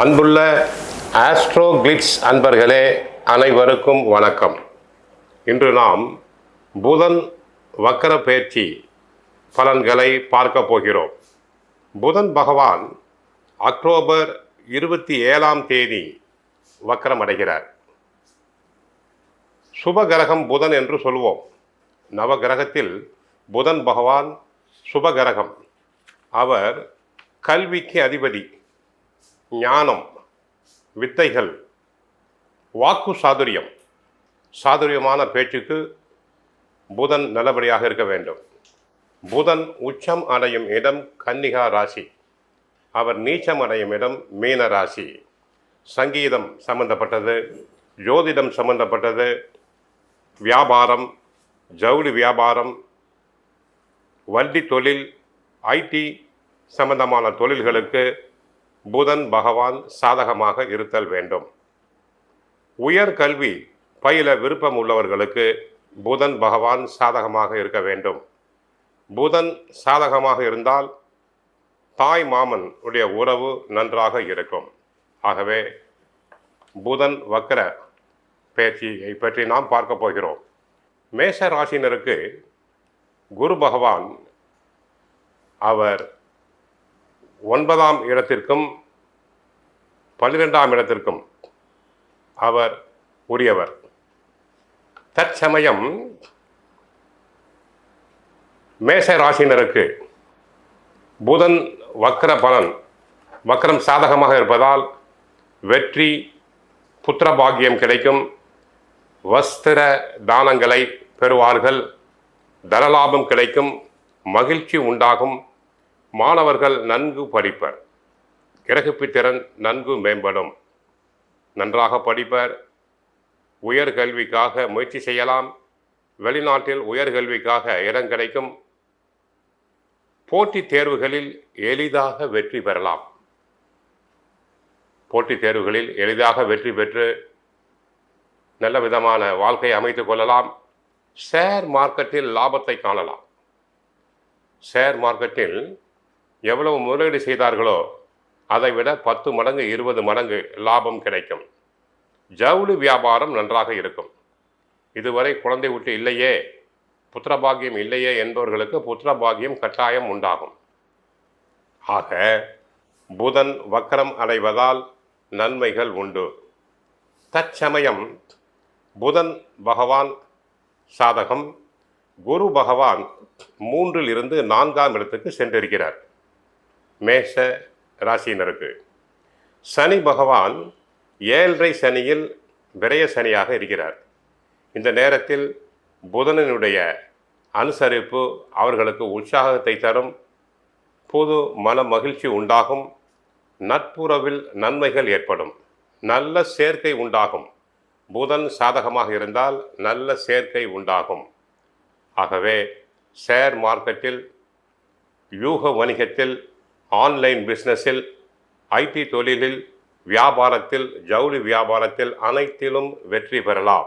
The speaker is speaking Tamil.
அன்புள்ள ஆஸ்ட்ரோ கிளிட்ஸ் அன்பர்களே அனைவருக்கும் வணக்கம். இன்று நாம் புதன் வக்கர பயிற்சி பலன்களை பார்க்க போகிறோம். புதன் பகவான் அக்டோபர் இருபத்தி ஏழாம் தேதி வக்கரம் அடைகிறார். சுபகிரகம் புதன் என்று சொல்வோம். நவகிரகத்தில் புதன் பகவான் சுபகிரகம் அவர் கல்விக்கு அதிபதி. ஞானம் வித்தைகள் வாக்கு சாதுரியம். சாதுரியமான பேச்சுக்கு புதன் நல்லபடியாக இருக்க வேண்டும். புதன் உச்சம் அடையும் இடம் கன்னிகா ராசி. அவர் நீச்சம் அடையும் இடம் மீன ராசி. சங்கீதம் சம்பந்தப்பட்டது ஜோதிடம் சம்பந்தப்பட்டது வியாபாரம் ஜவுளி வியாபாரம் வண்டி தொழில் ஐடி சம்பந்தமான தொழில்களுக்கு புதன் பகவான் சாதகமாக இருத்தல் வேண்டும். உயர் கல்வி பயில விருப்பம் உள்ளவர்களுக்கு புதன் பகவான் சாதகமாக இருக்க வேண்டும். புதன் சாதகமாக இருந்தால் தாய் மாமன் உடைய உறவு நன்றாக இருக்கும். ஆகவே புதன் வக்கர பேச்சியை பற்றி நாம் பார்க்க போகிறோம். மேஷ ராசினருக்கு குரு பகவான் அவர் ஒன்பதாம் இடத்திற்கும் பன்னிரெண்டாம் இடத்திற்கும் அவர் உரியவர். தற்சமயம் மேச ராசினருக்கு புதன் வக்கர பலன் வக்கரம் சாதகமாக இருப்பதால் வெற்றி புத்திர பாக்கியம் கிடைக்கும். வஸ்திர தானங்களை பெறுவார்கள். தனலாபம் கிடைக்கும். மகிழ்ச்சி உண்டாகும். மாணவர்கள் நன்கு படிப்பர். கிரகிப்புத்திறன் நன்கு மேம்படும். நன்றாக படிப்பர். உயர்கல்விக்காக முயற்சி செய்யலாம். வெளிநாட்டில் உயர்கல்விக்காக இடம் கிடைக்கும். போட்டித் தேர்வுகளில் எளிதாக வெற்றி பெறலாம். போட்டித் தேர்வுகளில் எளிதாக வெற்றி பெற்று நல்ல விதமான வாழ்க்கையை அமைத்துக் கொள்ளலாம். ஷேர் மார்க்கெட்டில் லாபத்தை காணலாம். ஷேர் மார்க்கெட்டில் எவ்வளவு முதலீடு செய்தார்களோ அதை விட பத்து மடங்கு இருபது மடங்கு லாபம் கிடைக்கும். ஜவுளி வியாபாரம் நன்றாக இருக்கும். இதுவரை குழந்தை விட்டு இல்லையே புத்திரபாகியம் இல்லையே என்பவர்களுக்கு புத்திரபாகியம் கட்டாயம் உண்டாகும். ஆக புதன் வக்கரம் அடைவதால் நன்மைகள் உண்டு. தற்சமயம் புதன் பகவான் சாதகம் குரு பகவான் மூன்றில் இருந்து நான்காம் இடத்துக்கு சென்றிருக்கிறார். மேஷ ராசியினருக்கு. சனி பகவான் ஏழரை சனியில் விரய சனியாக இருக்கிறார். இந்த நேரத்தில் புதனனுடைய அனுசரிப்பு அவர்களுக்கு உற்சாகத்தை தரும். புது மன மகிழ்ச்சி உண்டாகும். நட்புறவில் நன்மைகள் ஏற்படும். நல்ல சேர்க்கை உண்டாகும். புதன் சாதகமாக இருந்தால் நல்ல சேர்க்கை உண்டாகும். ஆகவே ஷேர் மார்க்கெட்டில் யூக வணிகத்தில் ஆன்லைன் பிஸ்னஸில் ஐடி தொழிலில் வியாபாரத்தில் ஜவுளி வியாபாரத்தில் அனைத்திலும் வெற்றி பெறலாம்.